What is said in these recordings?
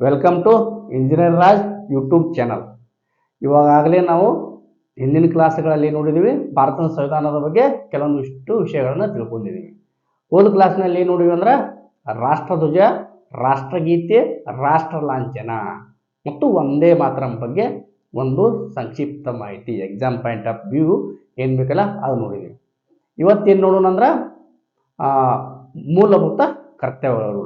Welcome to engineer Raj YouTube channel ಇವಾಗಲೇ ನಾವು ಹಿಂದಿನ ಕ್ಲಾಸ್ಗಳಲ್ಲಿ ನೋಡಿದ್ದೀವಿ ಭಾರತದ ಸಂವಿಧಾನದ ಬಗ್ಗೆ ಕೆಲವೊಂದಿಷ್ಟು ವಿಷಯಗಳನ್ನು ತಿಳ್ಕೊಂಡಿದ್ದೀವಿ ಹೋದ ಕ್ಲಾಸ್ನಲ್ಲಿ ಏನು ನೋಡಿವಿ ಅಂದ್ರೆ ರಾಷ್ಟ್ರಧ್ವಜ, ರಾಷ್ಟ್ರಗೀತೆ, ರಾಷ್ಟ್ರ ಲಾಂಛನ. ಮತ್ತು ಒಂದೇ ಮಾತರಂ ಬಗ್ಗೆ ಒಂದು ಸಂಕ್ಷಿಪ್ತ ಮಾಹಿತಿ ಎಕ್ಸಾಮ್ ಪಾಯಿಂಟ್ ಆಫ್ ವ್ಯೂ ಏನು ಬೇಕಲ್ಲ ಅದು ನೋಡಿದ್ದೀವಿ ಇವತ್ತೇನು ನೋಡೋಣ ಅಂದ್ರೆ ಮೂಲಭೂತ ಕರ್ತವ್ಯಗಳು.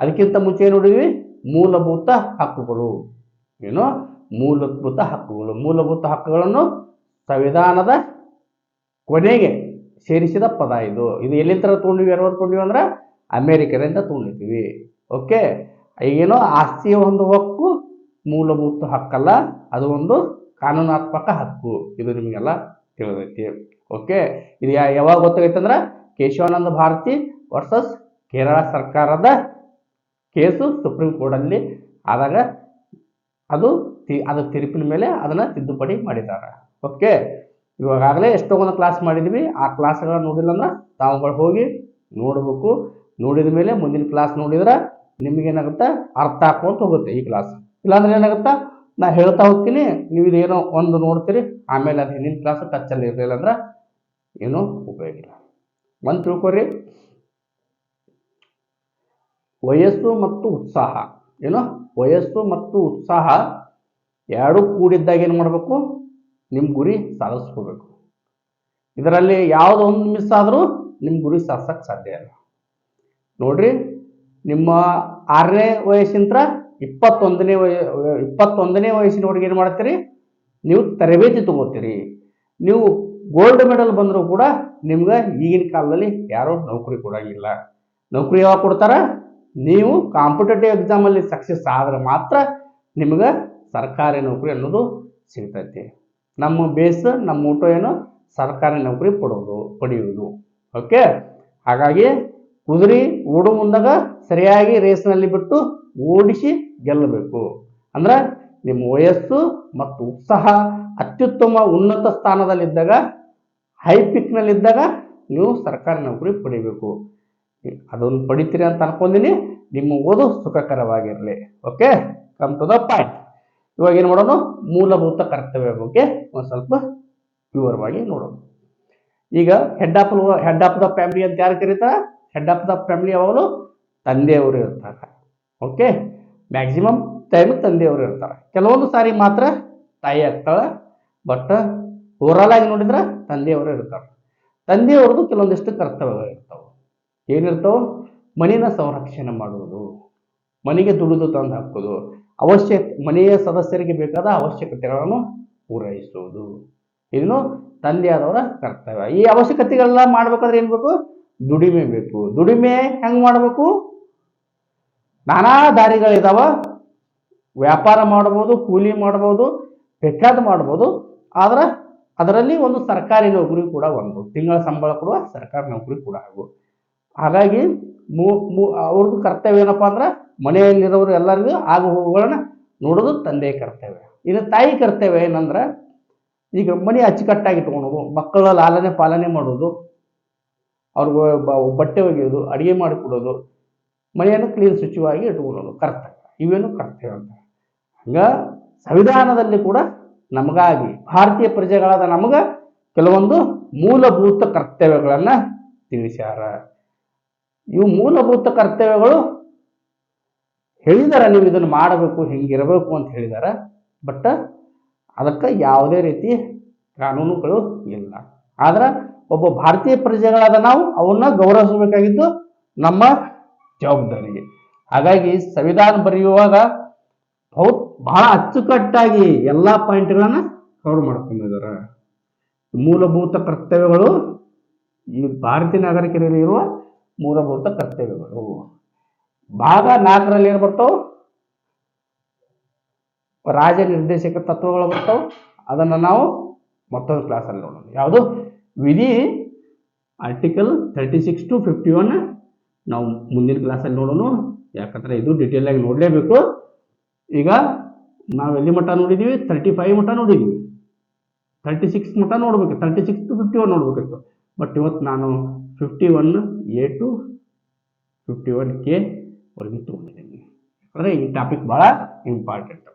ಅದಕ್ಕಿಂತ ಮುಂಚೆ ನೋಡಿದ್ವಿ? ಮೂಲಭೂತ ಹಕ್ಕುಗಳು. ಏನು? ಮೂಲಭೂತ ಹಕ್ಕುಗಳು. ಮೂಲಭೂತ ಹಕ್ಕುಗಳನ್ನು ಸಂವಿಧಾನದ ಕೊನೆಗೆ ಸೇರಿಸಿದ ಪದ ಇದು. ಇದು ಎಲ್ಲಿಂದ ತೊಗೊಂಡಿವಿ ಯಾರು ತೊಗೊಂಡಿವಿ ಅಂದ್ರೆ ಅಮೇರಿಕದಿಂದ ತೊಗೊಂಡಿದ್ದೀವಿ ಓಕೆ? ಈಗೇನೋ ಆಸ್ತಿಯ ಒಂದು ಹಕ್ಕು, ಮೂಲಭೂತ ಹಕ್ಕಲ್ಲ, ಅದು ಒಂದು ಕಾನೂನಾತ್ಮಕ ಹಕ್ಕು. ಇದು ನಿಮಗೆಲ್ಲ ತಿಳಿದೈತಿ. ಓಕೆ? ಇದು ಯಾವಾಗ ಗೊತ್ತಾಗೈತಂದ್ರೆ ಕೇಶವಾನಂದ ಭಾರತಿ ವರ್ಸಸ್ ಕೇರಳ ಸರ್ಕಾರದ ಕೇಸು ಸುಪ್ರೀಂ ಕೋರ್ಟಲ್ಲಿ ಆದಾಗ ಅದು ಅದು ತೀರ್ಪಿನ ಮೇಲೆ ಅದನ್ನು ತಿದ್ದುಪಡಿ ಮಾಡಿದ್ದಾರೆ. ಓಕೆ ಇವಾಗಲೇ ಎಷ್ಟೋ ಒಂದು ಕ್ಲಾಸ್ ಮಾಡಿದ್ವಿ. ಆ ಕ್ಲಾಸ್ಗಳನ್ನ ನೋಡಿಲ್ಲ ಅಂದ್ರೆ ತಾವುಗಳು ಹೋಗಿ ನೋಡಬೇಕು. ನೋಡಿದ ಮೇಲೆ ಮುಂದಿನ ಕ್ಲಾಸ್ ನೋಡಿದ್ರೆ ನಿಮಗೇನಾಗುತ್ತೆ? ಅರ್ಥ ಹಾಕೊಂತ ಹೋಗುತ್ತೆ ಈ ಕ್ಲಾಸ್ ಇಲ್ಲಾಂದ್ರೆ ಏನಾಗುತ್ತೆ? ನಾ ಹೇಳ್ತಾ ಹೋಗ್ತೀನಿ. ನೀವು ಇದೇನೋ ಒಂದು ನೋಡ್ತೀರಿ, ಆಮೇಲೆ ಅದು ಹಿಂದಿನ ಕ್ಲಾಸ್ ಟಚ್ಚಲ್ಲಿ ಇರಲಿಲ್ಲ ಅಂದ್ರೆ ಏನೂ ಉಪಯೋಗ ಇಲ್ಲ. ಒಂದು ತಿಳ್ಕೊರಿ ವಯಸ್ಸು ಮತ್ತು ಉತ್ಸಾಹ. ಏನು? ವಯಸ್ಸು ಮತ್ತು ಉತ್ಸಾಹ ಎರಡು ಕೂಡಿದ್ದಾಗ ಏನು ಮಾಡಬೇಕು? ನಿಮ್ಮ ಗುರಿ ಸಾಧಿಸ್ಕೋಬೇಕು. ಇದರಲ್ಲಿ ಯಾವುದೋ ಒಂದು ಮಿಸ್ ಆದರೂ ನಿಮ್ಮ ಗುರಿ ಸಾಧಿಸಕ್ಕೆ ಸಾಧ್ಯ ಇಲ್ಲ. ನೋಡ್ರಿ, ನಿಮ್ಮ ಆರನೇ ವಯಸ್ಸಿಂದ ಇಪ್ಪತ್ತೊಂದನೇ ವಯ, ಇಪ್ಪತ್ತೊಂದನೇ ವಯಸ್ಸಿನವರೆಗೆ ಏನು ಮಾಡ್ತೀರಿ? ನೀವು ತರಬೇತಿ ತಗೋತೀರಿ. ನೀವು ಗೋಲ್ಡ್ ಮೆಡಲ್ ಬಂದರೂ ಕೂಡ ನಿಮ್ಗೆ ಈಗಿನ ಕಾಲದಲ್ಲಿ ಯಾರೂ ನೌಕರಿ ಕೊಡೋಂಗಿಲ್ಲ. ನೌಕರಿ ಯಾವಾಗ ಕೊಡ್ತಾರ? ನೀವು ಕಾಂಪಿಟೇಟಿವ್ ಎಕ್ಸಾಮಲ್ಲಿ ಸಕ್ಸಸ್ ಆದ್ರೆ ಮಾತ್ರ ನಿಮ್ಗೆ ಸರ್ಕಾರಿ ನೌಕರಿ ಅನ್ನೋದು ಸಿಗ್ತೈತಿ. ನಮ್ಮ ಬೇಸ್ ನಮ್ಮ ಊಟ ಏನು? ಸರ್ಕಾರಿ ನೌಕರಿ ಪಡೋದು ಪಡೆಯುವುದು. ಓಕೆ ಹಾಗಾಗಿ ಕುದುರೆ, ಓಡು ಮುಂದಾಗ ಸರಿಯಾಗಿ ರೇಸ್ನಲ್ಲಿ ಬಿಟ್ಟು ಓಡಿಸಿ ಗೆಲ್ಲಬೇಕು. ಅಂದ್ರೆ ನಿಮ್ಮ ವಯಸ್ಸು ಮತ್ತು ಉತ್ಸಾಹ ಅತ್ಯುತ್ತಮ ಉನ್ನತ ಸ್ಥಾನದಲ್ಲಿದ್ದಾಗ ಹೈ ಪಿಕ್ನಲ್ಲಿದ್ದಾಗ ನೀವು ಸರ್ಕಾರಿ ನೌಕರಿ ಪಡಿಬೇಕು ಅದನ್ನು ಪಡಿತೀರಿ ಅಂತ ಅನ್ಕೊಂಡಿನಿ, ನಿಮ್ಮ ಓದು ಸುಖಕರವಾಗಿರಲಿ. Okay come to the point ಇವಾಗ ಏನು ಮಾಡೋಣ ಮೂಲಭೂತ ಕರ್ತವ್ಯ ಬಗ್ಗೆ ಒಂದು ಸ್ವಲ್ಪ ವಿವರವಾಗಿ ನೋಡೋಣ ಈಗ head of head of the family ಅಂತ ಯಾರು ಕರೀತಾರೆ? ಹೆಡ್ ಆಫ್ ದ ಫ್ಯಾಮಿಲಿ ಯಾವಾಗಲೂ ತಂದೆಯವರು ಇರ್ತಾರೆ. ಓಕೆ ಮ್ಯಾಕ್ಸಿಮಮ್ ಟೈಮ್ ತಂದೆಯವರು ಇರ್ತಾರೆ. ಕೆಲವೊಂದು ಸಾರಿ ಮಾತ್ರ ತಾಯಿ ಆಗ್ತಾಳೆ ಬಟ್ ಓವರಾಲ್ ಆಗಿ ನೋಡಿದ್ರೆ ತಂದೆಯವರು ಇರ್ತಾರೆ. ತಂದೆಯವ್ರದ್ದು ಕೆಲವೊಂದಿಷ್ಟು ಕರ್ತವ್ಯಗಳು ಇರ್ತಾವೆ ಏನಿರ್ತಾವೆ ಮನಿನ ಸಂರಕ್ಷಣೆ ಮಾಡುವುದು, ಮನೆಗೆ ದುಡಿದು ತಂದು ಹಾಕೋದು ಅವಶ್ಯ, ಮನೆಯ ಸದಸ್ಯರಿಗೆ ಬೇಕಾದ ಅವಶ್ಯಕತೆಗಳನ್ನು ಪೂರೈಸುವುದು. ಇನ್ನು ತಂದೆಯಾದವರ ಕರ್ತವ್ಯ. ಈ ಅವಶ್ಯಕತೆಗಳೆಲ್ಲ ಮಾಡ್ಬೇಕಾದ್ರೆ ಏನು ಬೇಕು? ದುಡಿಮೆ ಬೇಕು. ದುಡಿಮೆ ಹೆಂಗೆ ಮಾಡಬೇಕು? ನಾನಾ ದಾರಿಗಳಿದಾವ. ವ್ಯಾಪಾರ ಮಾಡ್ಬೋದು, ಕೂಲಿ ಮಾಡ್ಬೋದು, ಬೇಕಾದ ಮಾಡ್ಬೋದು. ಆದ್ರೆ ಅದರಲ್ಲಿ ಒಂದು ಸರ್ಕಾರಿ ನೌಕರಿ ಕೂಡ ಒಂದು. ತಿಂಗಳ ಸಂಬಳ ಕೊಡುವ ಸರ್ಕಾರಿ ನೌಕರಿ ಕೂಡ ಹಾಗೂ. ಹಾಗಾಗಿ ಮೂ ಮೂ, ಅವ್ರದ್ದು ಕರ್ತವ್ಯ ಏನಪ್ಪ ಅಂದ್ರೆ ಮನೆಯಲ್ಲಿರೋರು ಎಲ್ಲರಿಗೂ ಆಗು ಹೋಗುಗಳನ್ನ ನೋಡೋದು ತಂದೆ ಕರ್ತವ್ಯ. ಇನ್ನು ತಾಯಿ ಕರ್ತವ್ಯ ಏನಂದ್ರೆ ಈಗ ಮನೆ ಅಚ್ಚುಕಟ್ಟಾಗಿ ಇಟ್ಕೊಳೋದು, ಮಕ್ಕಳ ಲಾಲನೆ ಪಾಲನೆ ಮಾಡೋದು, ಅವ್ರಿಗೆ ಬಟ್ಟೆ ಒಗೆಯೋದು, ಅಡುಗೆ ಮಾಡಿಕೊಡೋದು, ಮನೆಯನ್ನು ಕ್ಲೀನ್ ಶುಚಿವಾಗಿ ಇಟ್ಕೊಳ್ಳೋದು ಕರ್ತವ್ಯ. ಇವೇನು ಕರ್ತವ್ಯ ಅಂತ. ಹಂಗ ಸಂವಿಧಾನದಲ್ಲಿ ಕೂಡ ನಮಗಾಗಿ ಭಾರತೀಯ ಪ್ರಜೆಗಳಾದ ನಮಗೆ ಕೆಲವೊಂದು ಮೂಲಭೂತ ಕರ್ತವ್ಯಗಳನ್ನು ತಿಳಿಸ್ಯಾರ. ಇವು ಮೂಲಭೂತ ಕರ್ತವ್ಯಗಳು. ಹೇಳಿದಾರೆ ನೀವು ಇದನ್ನು ಮಾಡಬೇಕು, ಹಿಂಗಿರಬೇಕು ಅಂತ ಹೇಳಿದಾರ. ಬಟ್ ಅದಕ್ಕೆ ಯಾವುದೇ ರೀತಿ ಕಾನೂನುಗಳು ಇಲ್ಲ. ಆದ್ರೆ ಒಬ್ಬ ಭಾರತೀಯ ಪ್ರಜೆಗಳಾದ ನಾವು, ಅವನ್ನ ಗೌರವಿಸಬೇಕಾಗಿದ್ದು ನಮ್ಮ ಜವಾಬ್ದಾರಿ ಹಾಗಾಗಿ ಸಂವಿಧಾನ ಬರೆಯುವಾಗ ಬಹು, ಬಹಳ ಅಚ್ಚುಕಟ್ಟಾಗಿ ಎಲ್ಲ ಪಾಯಿಂಟ್ಗಳನ್ನ ಕವರ್ ಮಾಡ್ಕೊಂಡಿದ್ದಾರೆ ಮೂಲಭೂತ ಕರ್ತವ್ಯಗಳು ಈ ಭಾರತೀಯ ನಾಗರಿಕರಲ್ಲಿ ಇರುವ ಮೂಲಭೂತ ಕರ್ತವ್ಯಗಳು. ಭಾಗ ನಾಲ್ಕರಲ್ಲಿ ಏನು ಬರ್ತಾವೆ? ರಾಜ ನಿರ್ದೇಶಕ ತತ್ವಗಳು ಬರ್ತಾವೆ. ಅದನ್ನು ನಾವು ಮತ್ತೊಂದು ಕ್ಲಾಸಲ್ಲಿ ನೋಡೋಣ. ಯಾವುದು? ವಿಧಿ article thirty six to fifty one ನಾವು ಮುಂದಿನ ಕ್ಲಾಸಲ್ಲಿ ನೋಡೋಣ. ಯಾಕಂದರೆ ಇದು ಡೀಟೇಲ್ ಆಗಿ ನೋಡಲೇಬೇಕು. ಈಗ ನಾವು ಎಲ್ಲಿ ಮಟ್ಟ ನೋಡಿದ್ದೀವಿ ತರ್ಟಿ ಫೈವ್ ಮಟ್ಟ ನೋಡಿದ್ದೀವಿ ತರ್ಟಿ ಸಿಕ್ಸ್ ಮಟ್ಟ ನೋಡ್ಬೇಕು. Thirty six to fifty one ನೋಡಬೇಕಿತ್ತು. But ಇವತ್ತು ನಾನು fifty one A to fifty one K ವರೆಗೆ ತೊಗೊಂಡಿದ್ದೀನಿ. ಅಂದರೆ ಈ ಟಾಪಿಕ್ ಭಾಳ ಇಂಪಾರ್ಟೆಂಟ್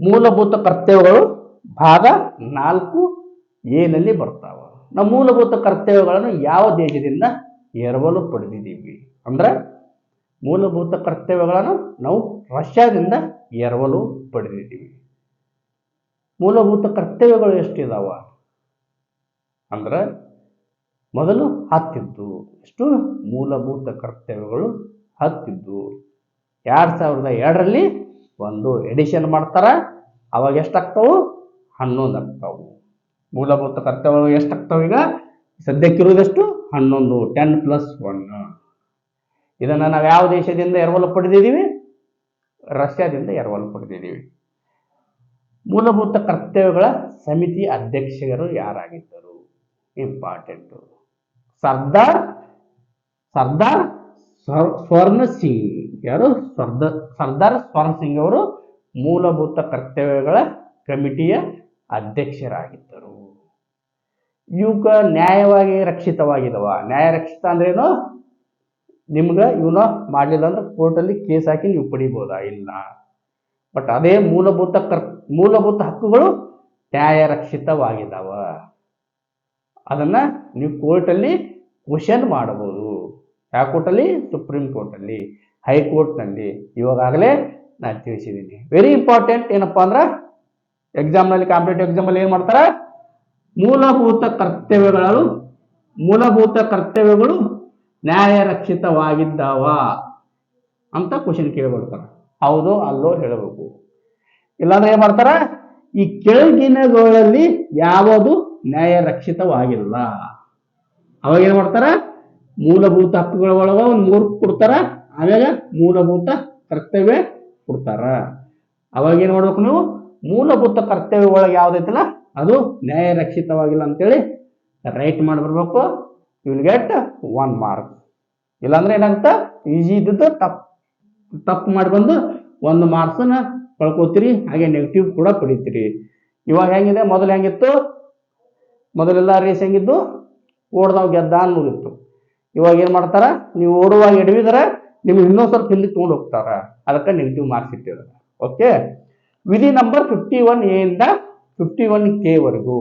ಮೂಲಭೂತ ಕರ್ತವ್ಯಗಳು ಭಾಗ ನಾಲ್ಕು ಏನಲ್ಲಿ ಬರ್ತಾವ. ನಮ್ಮ ಮೂಲಭೂತ ಕರ್ತವ್ಯಗಳನ್ನು ಯಾವ ದೇಶದಿಂದ ಎರವಲು ಪಡೆದಿದ್ದೀವಿ? ಅಂದ್ರೆ ಮೂಲಭೂತ ಕರ್ತವ್ಯಗಳನ್ನು ನಾವು ರಷ್ಯಾದಿಂದ ಎರವಲು ಪಡೆದಿದ್ದೀವಿ. ಮೂಲಭೂತ ಕರ್ತವ್ಯಗಳು ಎಷ್ಟಿದಾವ? ಅಂದ್ರೆ ಮೊದಲು ಹತ್ತಿದ್ದು. ಎಷ್ಟು? ಮೂಲಭೂತ ಕರ್ತವ್ಯಗಳು ಹತ್ತಿದ್ದು. ಎರಡು ಸಾವಿರದ ಎರಡರಲ್ಲಿ ಒಂದು ಎಡಿಷನ್ ಮಾಡ್ತಾರೆ. ಅವಾಗ ಎಷ್ಟಾಗ್ತಾವು? ಹನ್ನೊಂದು ಆಗ್ತಾವು. ಮೂಲಭೂತ ಕರ್ತವ್ಯಗಳು ಎಷ್ಟಾಗ್ತಾವ ಈಗ? ಸದ್ಯಕ್ಕಿರುವುದೆಷ್ಟು? ಹನ್ನೊಂದು ಟೆನ್ ಪ್ಲಸ್ ಒನ್ ಇದನ್ನು ನಾವು ಯಾವ ದೇಶದಿಂದ ಎರವಲು ಪಡೆದಿದ್ದೀವಿ? ರಷ್ಯಾದಿಂದ ಎರವಲು ಪಡೆದಿದ್ದೀವಿ. ಮೂಲಭೂತ ಕರ್ತವ್ಯಗಳ ಸಮಿತಿ ಅಧ್ಯಕ್ಷರು ಯಾರಾಗಿದ್ದರು? ಇಂಪಾರ್ಟೆಂಟು. ಸರ್ದಾರ್ ಸರ್ದಾರ್ ಸ್ವರ್- ಸ್ವರ್ಣ ಸಿಂಗ್. ಯಾರು? ಸರ್ದ, ಸರ್ದಾರ್ ಸ್ವರ್ಣ ಸಿಂಗ್ ಅವರು ಮೂಲಭೂತ ಕರ್ತವ್ಯಗಳ ಕಮಿಟಿಯ ಅಧ್ಯಕ್ಷರಾಗಿದ್ದರು. ಇವಕ ನ್ಯಾಯವಾಗಿ ರಕ್ಷಿತವಾಗಿದವ. ನ್ಯಾಯ ರಕ್ಷಿತ ಅಂದ್ರೇನು? ನಿಮ್ಗೆ ಇವನ ಮಾಡಲಿಲ್ಲ ಅಂದ್ರೆ ಕೋರ್ಟಲ್ಲಿ ಕೇಸ್ ಹಾಕಿ ನೀವು ಪಡಿಬೋದಾ? ಇಲ್ಲ. ಬಟ್ ಅದೇ ಮೂಲಭೂತ ಕರ್, ಮೂಲಭೂತ ಹಕ್ಕುಗಳು ನ್ಯಾಯ ರಕ್ಷಿತವಾಗಿದ್ದಾವ ಅದನ್ನ ನೀವು ಕೋರ್ಟಲ್ಲಿ ಕ್ವಶನ್ ಮಾಡಬಹುದು. ಯಾವ ಕೋರ್ಟಲ್ಲಿ? ಸುಪ್ರೀಂ ಕೋರ್ಟಲ್ಲಿ. ಹೈಕೋರ್ಟ್ನಲ್ಲಿ ಇವಾಗಲೇ ನಾನು ತಿಳಿಸಿದ್ದೀನಿ. ವೆರಿ ಇಂಪಾರ್ಟೆಂಟ್ ಏನಪ್ಪಾ ಅಂದ್ರೆ ಎಕ್ಸಾಮ್ನಲ್ಲಿ ಕಾಂಪಿಟೇಟಿವ್ ಎಕ್ಸಾಮಲ್ಲಿ ಏನು ಮಾಡ್ತಾರೆ? ಮೂಲಭೂತ ಕರ್ತವ್ಯಗಳು ಮೂಲಭೂತ ಕರ್ತವ್ಯಗಳು ನ್ಯಾಯ ರಕ್ಷಿತವಾಗಿದ್ದಾವ ಅಂತ ಕ್ವಶನ್ ಕೇಳ್ಬಿಡ್ತಾರೆ ಹೌದು ಅಲ್ಲೋ ಹೇಳಬೇಕು. ಇಲ್ಲಾಂದ್ರೆ ಏನು ಮಾಡ್ತಾರ? ಈ ಕೆಳಗಿನಗಳಲ್ಲಿ ಯಾವುದು ನ್ಯಾಯ ರಕ್ಷಿತವಾಗಿಲ್ಲ ಅವಾಗ ಏನು ಮಾಡ್ತಾರ? ಮೂಲಭೂತ ಹಕ್ಕುಗಳ ಒಳಗ ಒಂದು ಮೂರು ಕೊಡ್ತಾರ. ಆಮೇಲೆ ಮೂಲಭೂತ ಕರ್ತವ್ಯ ಕೊಡ್ತಾರ. ಅವಾಗ ಏನ್ ಮಾಡ್ಬೇಕು ನೀವು? ಮೂಲಭೂತ ಕರ್ತವ್ಯ ಒಳಗೆ ಯಾವ್ದೈತಲ್ಲ ಅದು ನ್ಯಾಯ ರಕ್ಷಿತವಾಗಿಲ್ಲ ಅಂತೇಳಿ ರೈಟ್ ಮಾಡಿ ಬರ್ಬೇಕು. ವಿಲ್ ಗೆಟ್ ಒನ್ ಮಾರ್ಕ್ ಇಲ್ಲಾಂದ್ರೆ ಏನಂತ ಈಜಿ ಇದ್ದದ್ದು ತಪ್ಪು ತಪ್ಪು ಮಾಡಿ ಬಂದು ಒಂದು ಮಾರ್ಕ್ಸನ್ನ ಕಳ್ಕೊತೀರಿ. ಹಾಗೆ ನೆಗೆಟಿವ್ ಕೂಡ ಪಡಿತೀರಿ. ಇವಾಗ ಹೆಂಗಿದೆ? ಮೊದಲು ಹೆಂಗಿತ್ತು? ಮೊದಲೆಲ್ಲ ರೇಸ್ ಹೆಂಗಿದ್ದು ಓಡ್ದವ್ ಗೆದ್ದ ಅನ್ನೋದಿತ್ತು. ಇವಾಗ ಏನು ಮಾಡ್ತಾರೆ? ನೀವು ಓಡುವಾಗ ಎಡವಿದ್ರೆ ನಿಮ್ಗೆ ಇನ್ನೊಂದು ಸ್ವಲ್ಪ ಹಿಂದಕ್ಕೆ ತೊಗೊಂಡು ಹೋಗ್ತಾರ. ಅದಕ್ಕೆ ನೆಗೆಟಿವ್ ಮಾರ್ಕ್ಸ್ ಇಟ್ಟಿದ್ದಾರೆ. ಓಕೆ ವಿಧಿ ನಂಬರ್ ಫಿಫ್ಟಿ ಒನ್ ಎಯಿಂದ ಫಿಫ್ಟಿ ಒನ್ ಕೆ ವರೆಗೂ.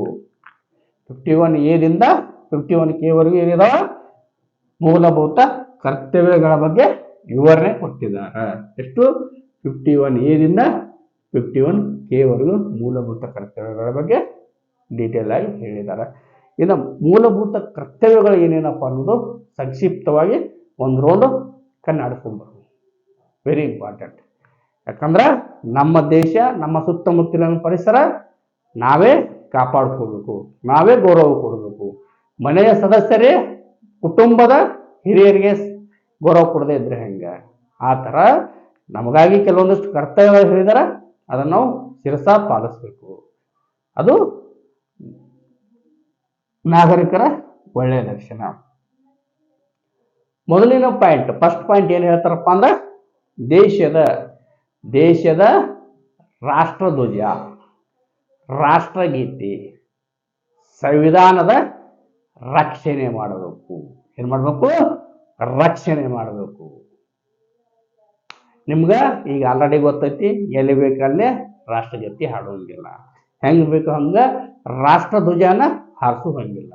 ಫಿಫ್ಟಿ ಒನ್ ಎದಿಂದ ಫಿಫ್ಟಿ ಒನ್ ಕೆ ವರೆಗೂ ಏನಿದಾವ? ಮೂಲಭೂತ ಕರ್ತವ್ಯಗಳ ಬಗ್ಗೆ ವಿವರಣೆ ಕೊಟ್ಟಿದ್ದಾರೆ. ಎಷ್ಟು? ಫಿಫ್ಟಿ ಒನ್ ಎದಿಂದ ಫಿಫ್ಟಿ ಒನ್ ಕೆ ವರೆಗೂ ಮೂಲಭೂತ ಕರ್ತವ್ಯಗಳ ಬಗ್ಗೆ ಡೀಟೇಲ್ ಆಗಿ ಹೇಳಿದ್ದಾರೆ. ಇನ್ನು ಮೂಲಭೂತ ಕರ್ತವ್ಯಗಳು ಏನೇನಪ್ಪ ಅನ್ನೋದು ಸಂಕ್ಷಿಪ್ತವಾಗಿ ಒಂದು ರೌಂಡು ಕಣ್ಣಾಡಿಸ್ಕೊಂಡ್ಬರ್ಬೋದು ವೆರಿ ಇಂಪಾರ್ಟೆಂಟ್ ಯಾಕಂದ್ರೆ ನಮ್ಮ ದೇಶ, ನಮ್ಮ ಸುತ್ತಮುತ್ತಲಿನ ಪರಿಸರ ನಾವೇ ಕಾಪಾಡ್ಕೋಬೇಕು. ನಾವೇ ಗೌರವ ಕೊಡಬೇಕು. ಮನೆಯ ಸದಸ್ಯರೇ, ಕುಟುಂಬದ ಹಿರಿಯರಿಗೆ ಗೌರವ ಕೊಡದೇ ಇದ್ರೆ ಹೆಂಗೆ? ಆ ಥರ ನಮಗಾಗಿ ಕೆಲವೊಂದಿಷ್ಟು ಕರ್ತವ್ಯಗಳು ಹೇಳಿದಾರೆ. ಅದನ್ನು ನಾವು ಶಿರಸ ಪಾಲಿಸ್ಬೇಕು. ಅದು ನಾಗರಿಕರ ಒಳ್ಳೆಯ ಲಕ್ಷಣ ಮೊದಲಿನ ಪಾಯಿಂಟ್ ಫಸ್ಟ್ ಪಾಯಿಂಟ್ ಏನು ಹೇಳ್ತಾರಪ್ಪ ಅಂದ್ರೆ ದೇಶದ ದೇಶದ ರಾಷ್ಟ್ರಧ್ವಜ, ರಾಷ್ಟ್ರಗೀತೆ, ಸಂವಿಧಾನದ ರಕ್ಷಣೆ ಮಾಡಬೇಕು. ಏನು ಮಾಡಬೇಕು? ರಕ್ಷಣೆ ಮಾಡಬೇಕು. ನಿಮ್ಗೆ ಈಗ ಆಲ್ರೆಡಿ ಗೊತ್ತೈತಿ, ಎಲ್ಲಿ ಬೇಕಲ್ಲೇ ರಾಷ್ಟ್ರಗೀತೆ ಹಾಡುವಂಗಿಲ್ಲ ಹೆಂಗೆ ಬೇಕು ಹಂಗೆ ರಾಷ್ಟ್ರಧ್ವಜನ ಹಾರಿಸುವಂಗಿಲ್ಲ